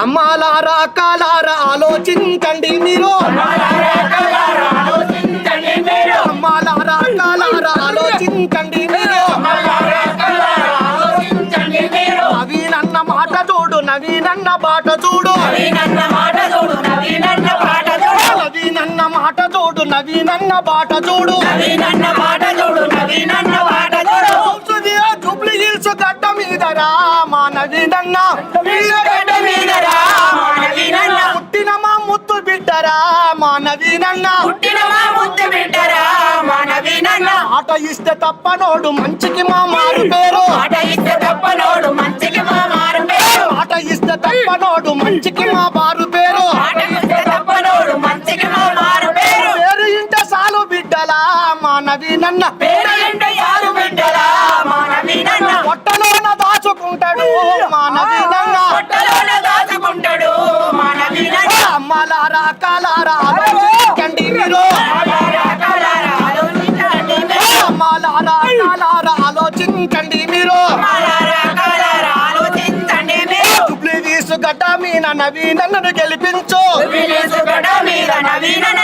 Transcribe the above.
అమ్మాలారా అక్కలారా ఆలోచించండి మీరు. అమ్మాలారా అక్కలారా ఆలోచించండి మీరు. నవీనన్న మాట చూడు నవీనన్న బాట చూడు. నవీనన్న మాట చూడు నవీనన్న బాట చూడు. చూసుదియో నవీనన్న గడ్డ మీదరా పుట్టిన మా ముత్తు బిడ్డరా మా నవీనన్న ఆట ఇస్తే తప్పనోడు మంచికి మా మారు పేరు. ఆట ఇస్తే తప్పనోడు మంచికి మా బారు పేరు. పేరు. ఇంట సాలు బిడ్డలా మా నవీనన్న పొట్టలోన దాచుకుంటాడు అమ్మలారా ఆలోచించండి మీరు. అమ్మలారా ఆలోచించండి గడ్డ గెలిపించు. మీద గెలిపి